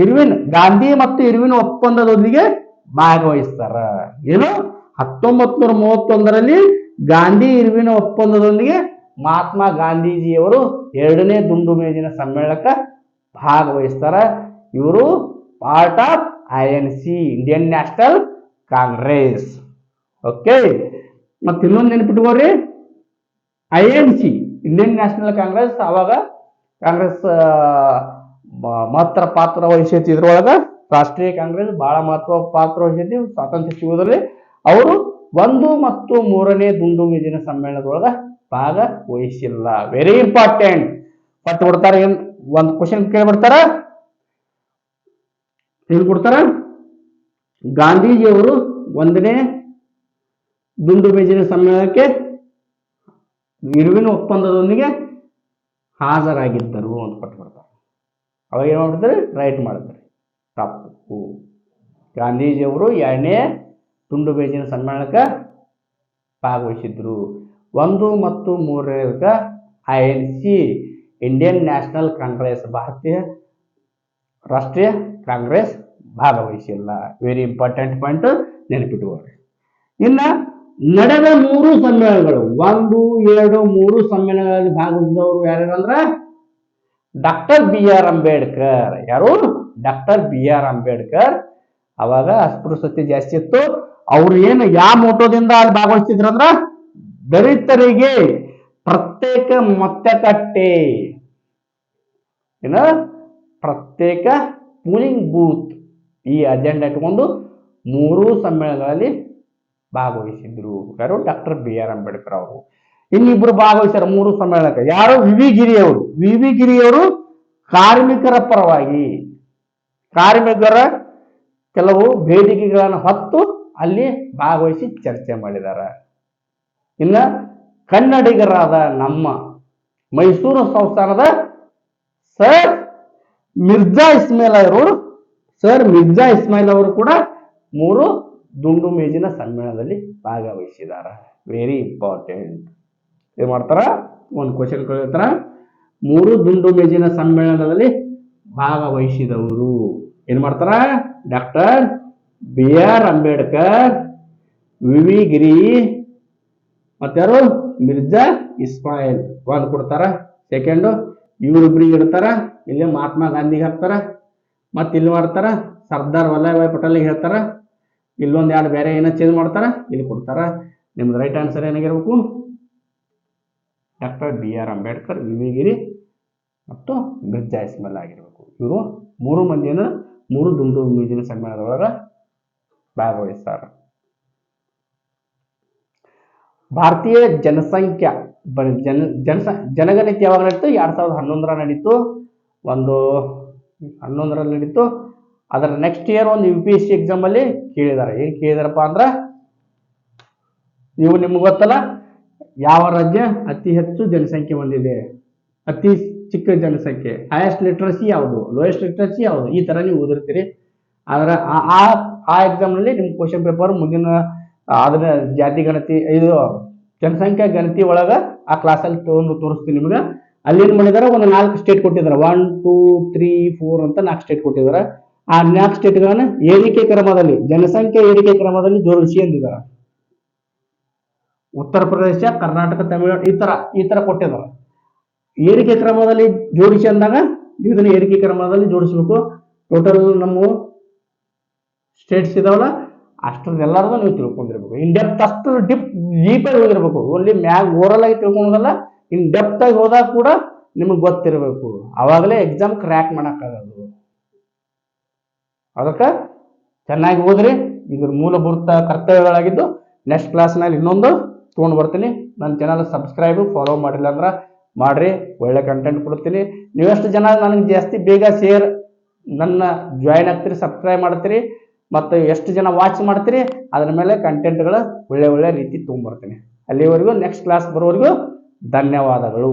ಇರ್ವಿನ್. ಗಾಂಧಿ ಮತ್ತು ಇರ್ವಿನ್ ಒಪ್ಪಂದದೊಂದಿಗೆ ಭಾಗವಹಿಸ್ತಾರ ಏನು? ಹತ್ತೊಂಬತ್ ನೂರ ಮೂವತ್ತೊಂದರಲ್ಲಿ ಗಾಂಧಿ ಇರ್ವಿನ ಒಪ್ಪಂದದೊಂದಿಗೆ ಮಹಾತ್ಮ ಗಾಂಧೀಜಿಯವರು ಎರಡನೇ ದುಂಡು ಮೇಜಿನ ಸಮ್ಮೇಳನಕ್ಕೆ ಭಾಗವಹಿಸ್ತಾರ ಇವರು part of I N C Indian National Congress okay ಮತ್ತೆ ಇನ್ನೊಂದು ನೆನಪಿಟ್ಕೋರಿ I N C Indian National Congress ಅವಾಗ ಕಾಂಗ್ರೆಸ್ ಮಹತ್ತರ ಪಾತ್ರ ವಹಿಸೈತಿ ಇದ್ರೊಳಗೆ ರಾಷ್ಟ್ರೀಯ ಕಾಂಗ್ರೆಸ್ ಬಹಳ ಮಹತ್ವ ಪಾತ್ರ ವಹಿಸೈತಿ ಸ್ವಾತಂತ್ರ್ಯ ಸಿಗೋದ್ರಲ್ಲಿ ಅವರು ಒಂದು ಮತ್ತು ಮೂರನೇ ದುಂಡು ಮೇಜಿನ ಸಮ್ಮೇಳನದೊಳಗೆ ಭಾಗ ವಹಿಸಿಲ್ಲ. ವೆರಿ ಇಂಪಾರ್ಟೆಂಟ್ ಪಟ್ಟು ಕೊಡ್ತಾರೆ ಏನ್, ಒಂದು ಕ್ವಶನ್ ಕೇಳ್ಬಿಡ್ತಾರ ಹೇಳ್ಕೊಡ್ತಾರ ಕೊಡ್ತಾರ? ಗಾಂಧೀಜಿಯವರು ಒಂದನೇ ದುಂಡು ಮೇಜಿನ ಸಮ್ಮೇಳನಕ್ಕೆ ಇರುವಿನ ಒಪ್ಪಂದದೊಂದಿಗೆ ಹಾಜರಾಗಿದ್ದರು ಅಂತ ಕೊಟ್ಬಿಡ್ತಾರೆ ಅವಾಗ ಏನು ಮಾಡ್ತಾರೆ? ರೈಟ್ ಮಾಡ್ತಾರೆ. ತಪ್ಪು. ಗಾಂಧೀಜಿಯವರು ಎರಡನೇ ತುಂಡು ಬೇಜಿನ ಸಮ್ಮೇಳನಕ್ಕೆ ಭಾಗವಹಿಸಿದ್ರು. ಒಂದು ಮತ್ತು ಮೂರನೇದಕ್ಕೆ I N C Indian National Congress ಭಾರತೀಯ ರಾಷ್ಟ್ರೀಯ ಕಾಂಗ್ರೆಸ್ ಭಾಗವಹಿಸಿಲ್ಲ. ವೆರಿ ಇಂಪಾರ್ಟೆಂಟ್ ಪಾಯಿಂಟ್ ನೆನಪಿಟ್ಟುಕೊಳ್ಳಿ ಇನ್ನ ನಡೆದ ಮೂರು ಸಮ್ಮೇಳನಗಳು, ಒಂದು, ಎರಡು, ಮೂರು ಸಮ್ಮೇಳನಗಳಲ್ಲಿ ಭಾಗವಹಿಸಿದವರು ಯಾರ್ಯಾರು ಅಂದ್ರ? Doctor B R Ambedkar. ಯಾರು? Doctor B R Ambedkar. ಅವಾಗ ಅಸ್ಪೃಶ್ಯತೆ ಜಾಸ್ತಿ ಇತ್ತು. ಅವ್ರು ಏನು ಯಾವ ಮೋಟೋದಿಂದ ಅಲ್ಲಿ ಭಾಗವಹಿಸ್ತಿದ್ರು ಅಂದ್ರ? ದಲಿತರಿಗೆ ಪ್ರತ್ಯೇಕ ಮತಕಟ್ಟೆ ಏನ? ಪ್ರತ್ಯೇಕ ಪೂಲಿಂಗ್ ಬೂತ್ ಈ ಅಜೆಂಡಾ ಇಟ್ಕೊಂಡು ಮೂರು ಸಮ್ಮೇಳನಗಳಲ್ಲಿ ಭಾಗವಹಿಸಿದ್ರು ಯಾರು ಡಾಕ್ಟರ್ ಬಿ ಆರ್ ಅಂಬೇಡ್ಕರ್ ಅವರು. ಇನ್ನಿಬ್ರು ಭಾಗವಹಿಸ್ಯಾರ, ಮೂರು ಸಮ್ಮೇಳನಕ್ಕೆ. ಯಾರು? ವಿ ಗಿರಿಯವರು. ವಿ ಗಿರಿಯವರು ಕಾರ್ಮಿಕರ ಪರವಾಗಿ. ಕಾರ್ಮಿಕರ ಕೆಲವು ಬೇಡಿಕೆಗಳನ್ನು ಹೊತ್ತು ಅಲ್ಲಿ ಭಾಗವಹಿಸಿ ಚರ್ಚೆ ಮಾಡಿದ್ದಾರೆ ಇನ್ನ ಕನ್ನಡಿಗರಾದ ನಮ್ಮ ಮೈಸೂರು ಸಂಸ್ಥಾನದ ಸರ್ ಮಿರ್ಜಾ ಇಸ್ಮೇಲ್ ಅವರು, ಸರ್ ಮಿರ್ಜಾ ಇಸ್ಮಾಯಿಲ್ ಅವರು ಕೂಡ ಮೂರು ದುಂಡು ಮೇಜಿನ ಸಮ್ಮೇಳನದಲ್ಲಿ ಭಾಗವಹಿಸಿದ್ದಾರೆ ವೆರಿ ಇಂಪಾರ್ಟೆಂಟ್ ಏನು ಮಾಡ್ತಾರ? ಒಂದು ಕ್ವಶನ್ ಕೇಳಿರ್ತಾರ ಮೂರು ದುಂಡು ಮೇಜಿನ ಸಮ್ಮೇಳನದಲ್ಲಿ ಭಾಗವಹಿಸಿದವರು. ಏನು ಮಾಡ್ತಾರ? Doctor B R Ambedkar, V V Giri ಮತ್ತಾರು Mirza Ismail. ಒಂದು ಕೊಡ್ತಾರ? ಸೆಕೆಂಡು ಇವ್ರಿಬ್ರಿಗೆ ಇಡ್ತಾರ? ಇಲ್ಲಿ ಮಹಾತ್ಮ ಗಾಂಧಿಗೆ ಹಾಕ್ತಾರ? ಮತ್ತೆ ಇಲ್ಲಿ ಮಾಡ್ತಾರ? ಸರ್ದಾರ್ ವಲ್ಲಭಾಯ್ ಪಟೇಲ್ಗೆ ಹೇಳ್ತಾರ? ಇಲ್ಲೊಂದು ಎರಡು ಬೇರೆ ಏನೋ ಚೇಂಜ್ ಮಾಡ್ತಾರ, ಇಲ್ಲಿ ಕೊಡ್ತಾರ. ನಿಮ್ದು ರೈಟ್ ಆನ್ಸರ್ ಏನಾಗಿರ್ಬೇಕು? Doctor B R Ambedkar, V V Giri ಮತ್ತು ಮಿರ್ಜಾ ಇಸ್ಮಾಯಿಲ್ ಆಗಿರ್ಬೇಕು. ಇವರು ಮೂರು ಮಂದಿಯನ್ನು, ಮೂರು ದುಂಡು ಮ್ಯೂಜಿನ ಸಮ್ಮೇಳನದೊಳಗೆ ಭಾಗವಹಿಸ್ತಾರೆ. ಭಾರತೀಯ ಜನಸಂಖ್ಯಾ ಜನ, ಜನಸ, ಜನಗಣತಿ ಯಾವಾಗ ನಡೀತು? ಎರಡು ಸಾವಿರದ ಹನ್ನೊಂದರ ನಡೀತು. ಒಂದು, ಹನ್ನೊಂದರಲ್ಲಿ ನಡೀತು. ಅದರ ನೆಕ್ಸ್ಟ್ ಇಯರ್ ಒಂದು ಯು ಪಿ ಎಸ್ ಸಿ ಎಕ್ಸಾಮಲ್ಲಿ ಕೇಳಿದ್ದಾರೆ. ಏನು ಕೇಳಿದಾರಪ್ಪ ಅಂದ್ರೆ ನೀವು ನಿಮ್ಗೆ ಗೊತ್ತಲ್ಲ, ಯಾವ ರಾಜ್ಯ ಅತಿ ಹೆಚ್ಚು ಜನಸಂಖ್ಯೆ ಹೊಂದಿದೆ? ಅತಿ ಚಿಕ್ಕ ಜನಸಂಖ್ಯೆ ಹೈಯೆಸ್ಟ್ ಲಿಟ್ರಸಿ ಯಾವುದು? ಲೋಯೆಸ್ಟ್ ಲಿಟ್ರಸಿ ಯಾವುದು? ಈ ಥರ ನೀವು ಓದಿರ್ತೀರಿ. ಆದ್ರೆ ಆ- ಆ ಎಕ್ಸಾಮ್ನಲ್ಲಿ ನಿಮ್ಮ ಕ್ವಶನ್ ಪೇಪರ್ ಮುಂದಿನ ಅದನ್ನ ಜಾತಿ ಗಣತಿ, ಇದು ಜನಸಂಖ್ಯಾ ಗಣತಿ ಒಳಗೆ ಆ ಕ್ಲಾಸಲ್ಲಿ ತೊಗೊಂಡು ತೋರಿಸ್ತೀನಿ ನಿಮ್ಗೆ. ಅಲ್ಲಿ ಏನು ಮಾಡಿದಾರೆ ಒಂದು ನಾಲ್ಕು ಸ್ಟೇಟ್ ಕೊಟ್ಟಿದ್ದಾರೆ ಒನ್ ಟೂ ತ್ರೀ ಫೋರ್ ಅಂತ ನಾಲ್ಕು ಸ್ಟೇಟ್ ಕೊಟ್ಟಿದ್ದಾರೆ ಆ ನಾಲ್ಕು ಸ್ಟೇಟ್ಗಳನ್ನ ಏರಿಕೆ ಕ್ರಮದಲ್ಲಿ, ಜನಸಂಖ್ಯೆ ಏರಿಕೆ ಕ್ರಮದಲ್ಲಿ ಜೋಡಿಸಿ ಅಂದಿದ್ದಾರೆ ಉತ್ತರ ಪ್ರದೇಶ, ಕರ್ನಾಟಕ, ತಮಿಳುನಾಡು, ಈ ತರ ಈ ತರ ಕೊಟ್ಟಿದ್ದಾರೆ. ಏರಿಕೆ ಕ್ರಮದಲ್ಲಿ ಜೋಡಿಸಿ ಅಂದಾಗ ನೀವು ಇದನ್ನ ಏರಿಕೆ ಕ್ರಮದಲ್ಲಿ ಜೋಡಿಸ್ಬೇಕು. ಟೋಟಲ್ ನಮ್ಮ ಸ್ಟೇಟ್ಸ್ ಇದಾವಲ್ಲ ಅಷ್ಟರದ್ದೆಲ್ಲರದು ನೀವು ತಿಳ್ಕೊಂಡಿರ್ಬೇಕು. ಇನ್ ಡೆಪ್ತ್ ಅಷ್ಟು ಡಿಪ್ ಡೀಪಾಗಿ ಹೋಗಿರ್ಬೇಕು. ಓನ್ಲಿ ಮ್ಯಾಗ್ ಓರಲ್ ಆಗಿ ತಿಳ್ಕೊಳೋದಲ್ಲ ಇನ್ ಡೆಪ್ತ್ ಆಗಿ ಹೋದಾಗ ಕೂಡ ನಿಮಗೆ ಗೊತ್ತಿರಬೇಕು. ಅವಾಗಲೇ ಎಕ್ಸಾಮ್ ಕ್ರ್ಯಾಕ್ ಮಾಡೋಕ್ಕಾಗೋದು. ಅದಕ್ಕೆ ಚೆನ್ನಾಗಿ ಓದ್ರಿ. ಇದ್ರ ಮೂಲಭೂತ ಕರ್ತವ್ಯಗಳಾಗಿದ್ದು ನೆಕ್ಸ್ಟ್ ಕ್ಲಾಸ್ನಲ್ಲಿ ಇನ್ನೊಂದು ತೊಗೊಂಡು ಬರ್ತೀನಿ. ನನ್ನ ಚಾನಲ್ ಸಬ್ಸ್ಕ್ರೈಬ್ ಫಾಲೋ ಮಾಡಿಲ್ಲ ಅಂದ್ರೆ ಮಾಡ್ರಿ. ಒಳ್ಳೆ ಕಂಟೆಂಟ್ ಕೊಡ್ತೀನಿ. ನೀವೆಷ್ಟು ಜನ ನನಗೆ ಜಾಸ್ತಿ ಬೇಗ ಶೇರ್ ನನ್ನ ಜಾಯಿನ್ ಆಗ್ತೀರಿ ಸಬ್ಸ್ಕ್ರೈಬ್ ಮಾಡ್ತೀರಿ, ಮತ್ತು ಎಷ್ಟು ಜನ ವಾಚ್ ಮಾಡ್ತೀರಿ, ಅದರ ಮೇಲೆ ಕಂಟೆಂಟ್ಗಳು ಒಳ್ಳೆ ಒಳ್ಳೆ ರೀತಿ ತೊಗೊಂಬರ್ತೀನಿ ಅಲ್ಲಿವರೆಗೂ ನೆಕ್ಸ್ಟ್ ಕ್ಲಾಸ್ ಬರೋವರೆಗೂ ಧನ್ಯವಾದಗಳು.